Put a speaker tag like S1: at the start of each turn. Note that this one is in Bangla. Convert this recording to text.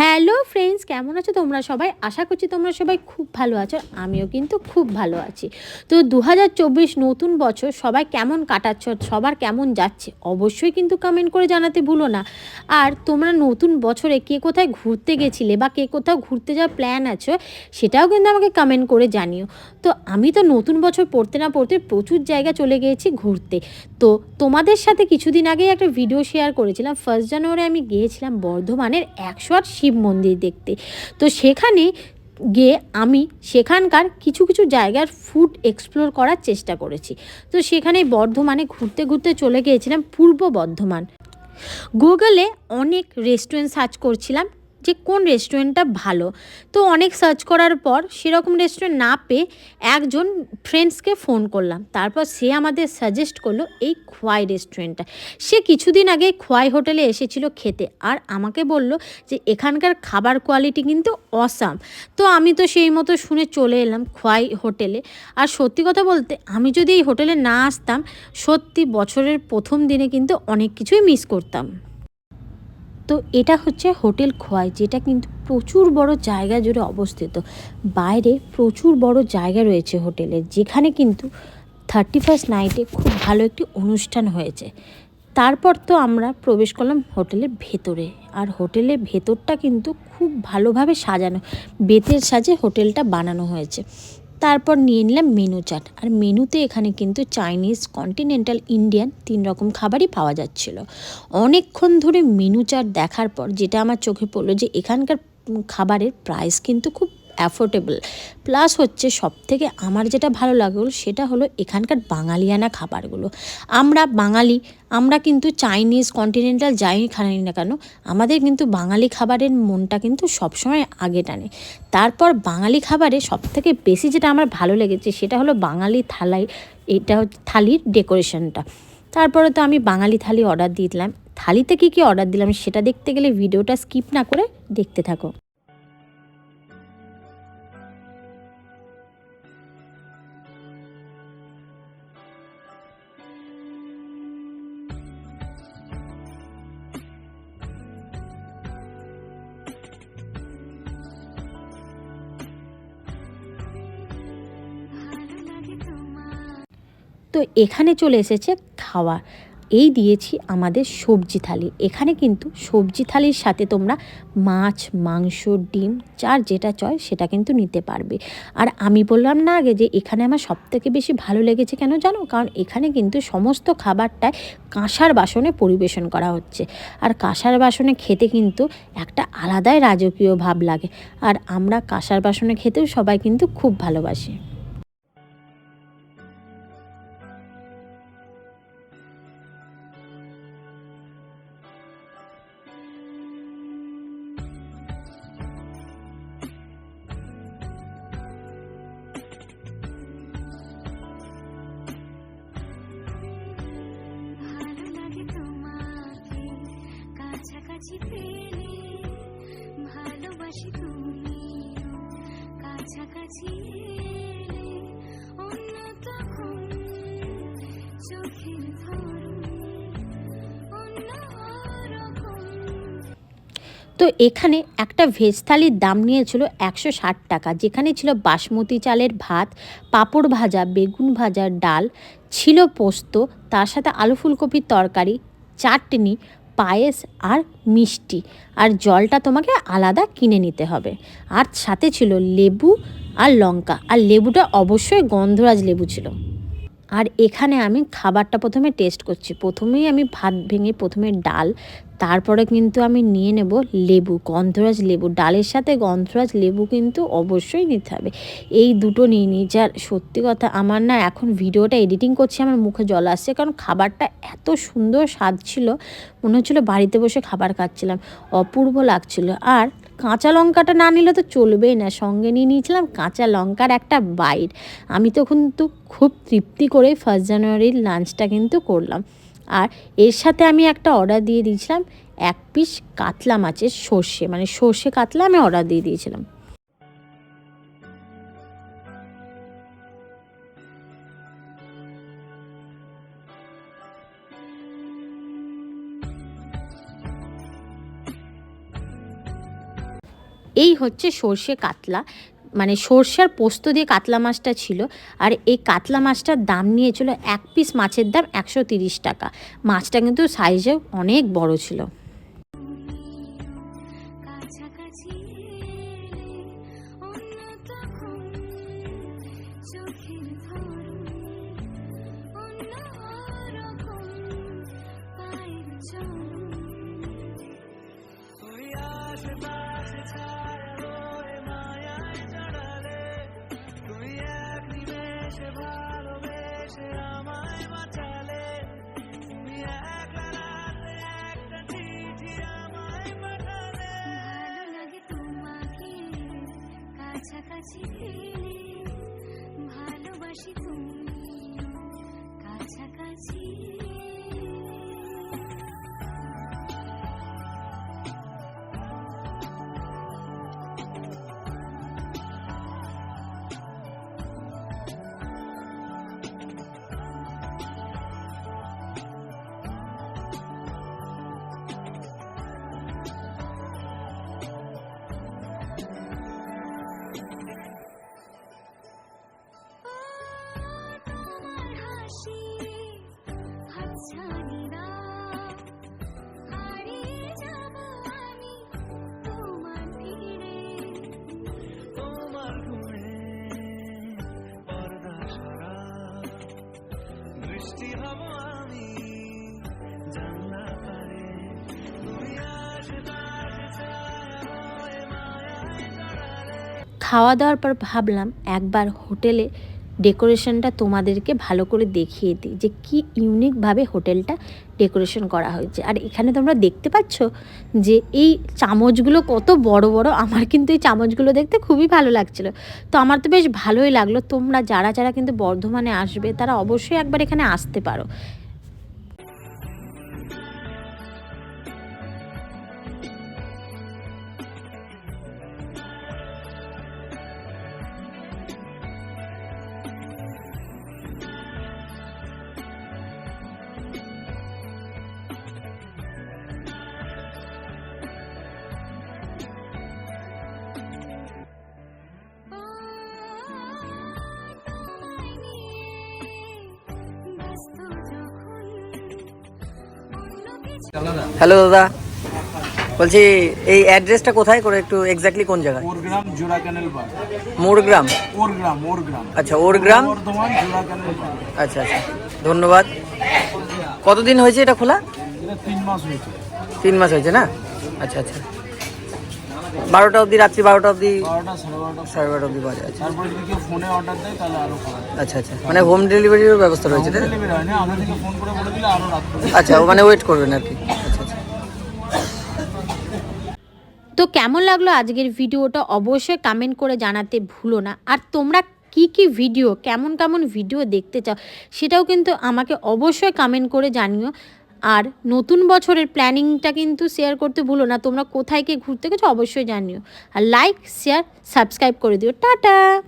S1: হ্যাঁ হ্যালো ফ্রেন্ডস কেমন আছো তোমরা সবাই? আশা করছি তোমরা সবাই খুব ভালো আছো, আমিও কিন্তু খুব ভালো আছি। তো দু হাজার চব্বিশ নতুন বছর, সবাই কেমন কাটাচ্ছ, সবার কেমন যাচ্ছে, অবশ্যই কিন্তু কমেন্ট করে জানাতে ভুলো না। আর তোমরা নতুন বছরে কে কোথায় ঘুরতে গেছিলে বা কে কোথাও ঘুরতে যাওয়ার প্ল্যান আছো, সেটাও কিন্তু আমাকে কমেন্ট করে জানিও। তো আমি তো নতুন বছর পড়তে না পড়তে প্রচুর জায়গা চলে গিয়েছি ঘুরতে। তো তোমাদের সাথে কিছুদিন আগেই একটা ভিডিও শেয়ার করেছিলাম। ফার্স্ট জানুয়ারি আমি গিয়েছিলাম বর্ধমানের একশো আট শিব মন্দির দেখতে। তো সেখানে গিয়ে আমি সেখানকার কিছু কিছু জায়গার ফুড এক্সপ্লোর করার চেষ্টা করেছি। তো সেখানে বর্ধমানে ঘুরতে ঘুরতে চলে গিয়েছিলাম পূর্ব বর্ধমান। গুগলে অনেক রেস্টুরেন্ট সার্চ করছিলাম। যে কোন রেস্টুরেন্টটা ভালো। তো অনেক সার্চ করার পর সেরকম রেস্টুরেন্ট না পেয়ে একজন ফ্রেন্ডসকে ফোন করলাম। তারপর সে আমাদের সাজেস্ট করল এই খোয়াই রেস্টুরেন্টটা সে কিছুদিন আগে খোয়াই হোটেলে এসেছিল খেতে আর আমাকে বলল যে এখানকার খাবার কোয়ালিটি কিন্তু অসাম তো আমি তো সেই মতো শুনে চলে এলাম খোয়াই হোটেলে। আর সত্যি কথা বলতে আমি যদি এই হোটেলে না আসতাম, সত্যি বছরের প্রথম দিনে কিন্তু অনেক কিছুই মিস করতাম। তো এটা হচ্ছে হোটেল খোয়াই, যেটা কিন্তু প্রচুর বড় জায়গা জুড়ে অবস্থিত। বাইরে প্রচুর বড় জায়গা রয়েছে হোটেলের যেখানে কিন্তু থার্টি ফার্স্ট নাইটে খুব ভালো একটি অনুষ্ঠান হয়েছে। তারপর তো আমরা প্রবেশ করলাম হোটেলের ভেতরে, আর হোটেলের ভেতরটা কিন্তু খুব ভালোভাবে সাজানো, বেতের সাজে হোটেলটা বানানো হয়েছে। তারপর নিয়ে নিলাম মেনু চাট। আর মেনুতে এখানে কিন্তু চাইনিজ কন্টিনেন্টাল ইন্ডিয়ান তিন রকম খাবারই পাওয়া যাচ্ছিল। অনেকক্ষণ ধরে মেনু চাট দেখার পর যেটা আমার চোখে পড়ল যে এখানকার খাবারের প্রাইস কিন্তু খুব অ্যাফোর্ডেবল প্লাস হচ্ছে সব থেকে আমার যেটা ভালো লাগল সেটা হলো এখানকার বাঙালিয়ানা খাবারগুলো। আমরা বাঙালি, আমরা কিন্তু চাইনিজ কন্টিনেন্টাল যাই খানি না কেন, আমাদের কিন্তু বাঙালি খাবারের মনটা কিন্তু সবসময় আগে টানে। তারপর বাঙালি খাবারে সব থেকে বেশি যেটা আমার ভালো লেগেছে সেটা হলো বাঙালি থালাই এটা থালির ডেকোরেশনটা। তারপরে তো আমি বাঙালি থালি অর্ডার দিয়ে দিলাম। থালিতে কী কী অর্ডার দিলাম সেটা দেখতে গেলে ভিডিওটা স্কিপ না করে দেখতে থাকো। এখানে চলে এসেছে খাওয়া। এই দিয়েছি আমাদের সবজি থালি। এখানে কিন্তু সবজি থালির সাথে তোমরা মাছ, মাংস, ডিম যার যেটা চয় সেটা কিন্তু নিতে পারবে। আর আমি বললাম না আগে যে এখানে আমার সবথেকে বেশি ভালো লেগেছে কেন জানো? কারণ এখানে কিন্তু সমস্ত খাবারটায় কাঁসার বাসনে পরিবেশন করা হচ্ছে। আর কাঁসার বাসনে খেতে কিন্তু একটা আলাদাই রাজকীয় ভাব লাগে। আর আমরা কাঁসার বাসনে খেতেও সবাই কিন্তু খুব ভালোবাসি।
S2: কাছাকাছি পেলে ভালোবাসি তুমিও কাছাকাছি অন্য তখন চোখের
S1: তো এখানে একটা ভেজ থালির দাম নিয়েছিল একশো ষাট টাকা, যেখানে ছিল বাসমতি চালের ভাত, পাঁপড় ভাজা, বেগুন ভাজা ডাল, ছিল পোস্ত, তার সাথে আলু ফুলকপির তরকারি, চাটনি পায়েস আর মিষ্টি। আর জলটা তোমাকে আলাদা কিনে নিতে হবে। আর সাথে ছিল লেবু আর লঙ্কা। আর লেবুটা অবশ্যই গন্ধরাজ লেবু ছিল। আর এখানে আমি খাবারটা প্রথমে টেস্ট করছি। প্রথমেই আমি ভাত ভেঙে প্রথমে ডাল, তারপরে কিন্তু আমি নিয়ে নেব লেবু, গন্ধরাজ লেবু। ডালের সাথে গন্ধরাজ লেবু কিন্তু অবশ্যই নিতে হবে। এই দুটো নিয়ে নিই। যার সত্যি কথা আমার না এখন ভিডিওটা এডিটিং করছি, আমার মুখে জল আসছে। কারণ খাবারটা এত সুন্দর স্বাদ ছিল, মনে হচ্ছিল বাড়িতে বসে খাবার খাচ্ছিলাম। অপূর্ব লাগছিল। আর কাঁচা লঙ্কাটা না নিলে তো চলবেই না। সঙ্গে নিয়ে নিয়েছিলাম কাঁচা লঙ্কার একটা বাইট। আমি তো কিন্তু খুব তৃপ্তি করে ফার্স্ট জানুয়ারির লাঞ্চটা কিন্তু করলাম। আর এর সাথে আমি একটা অর্ডার দিয়ে দিয়েছিলাম, এক পিস কাতলা মাছের সর্ষে। মানে সর্ষে কাতলা আমি অর্ডার দিয়ে দিয়েছিলাম। এই হচ্ছে সর্ষে কাতলা। মানে সর্ষার পোস্ত দিয়ে কাতলা মাছটা ছিল আর এই কাতলা মাছটার দাম নিয়েছিল এক পিস মাছের দাম একশো টাকা। মাছটা কিন্তু সাইজে অনেক বড় ছিল।
S2: কাছাকাছি ভালোবাসি তুমি কাছাকাছি
S3: বৃষ্টি হব আমি পারে
S1: খাওয়া দাওয়ার পর ভাবলাম একবার হোটেলে ডেকোরেশনটা তোমাদেরকে ভালো করে দেখিয়ে দিই যে কি ইউনিকভাবে হোটেলটা ডেকোরেশন করা হয়েছে। আর এখানে তোমরা দেখতে পাচ্ছ যে এই চামচগুলো কত বড় বড়, আমার কিন্তু এই চামচগুলো দেখতে খুবই ভালো লাগছিল। তো আমার তো বেশ ভালোই লাগল। তোমরা যারা যারা কিন্তু বর্ধমানে আসবে তারা অবশ্যই একবার এখানে আসতে পারো।
S4: হ্যালো দাদা। বলছি এই অ্যাড্রেসটা কোথায় করে একটু এক্স্যাক্টলি কোন জায়গায়?
S5: ওরগ্রাম জোড়া ক্যানেল পার
S4: মোরগ্রাম।
S5: ওরগ্রাম ওরগ্রাম।
S4: আচ্ছা ওরগ্রাম?
S5: বর্ধমান জোড়া ক্যানেল পার
S4: আচ্ছা আচ্ছা। ধন্যবাদ। কতদিন হয়েছে এটা খোলা?
S5: এটা তিন মাস হয়েছে।
S4: তিন মাস হয়েছে না? আচ্ছা আচ্ছা। বারোটা অবধি রাত্রি বারোটা অবধি
S5: বারোটা সাড়ে বারোটা।
S4: সাড়ে বারোটা অবধি পাওয়া যায় আচ্ছা।
S5: তারপরে যদি কেউ ফোনে অর্ডার দেয় তাহলে আরও
S4: আচ্ছা আচ্ছা। মানে হোম ডেলিভারিরও ব্যবস্থা রয়েছে তাই?
S5: ডেলিভারি হয় না আগে থেকে ফোন করে বলে দিলে আরও রাত্রে
S4: আচ্ছা ও মানে ওয়েট করবেন আর কি। আচ্ছা আচ্ছা।
S1: তো কেমন লাগল আজকের ভিডিওটা? অবশ্যই কমেন্ট করে জানাতে ভুলো না। আর তোমরা কি কি ভিডিও কেমন কেমন ভিডিও দেখতে চাও সেটাও কিন্তু আমাকে অবশ্যই কমেন্ট করে জানিও। আর নতুন বছরের প্ল্যানিংটা কিন্তু শেয়ার করতে ভুলো না। তোমরা কোথায় গিয়ে ঘুরতে গেছো অবশ্যই জানিও। আর লাইক শেয়ার সাবস্ক্রাইব করে দিও। টাটা!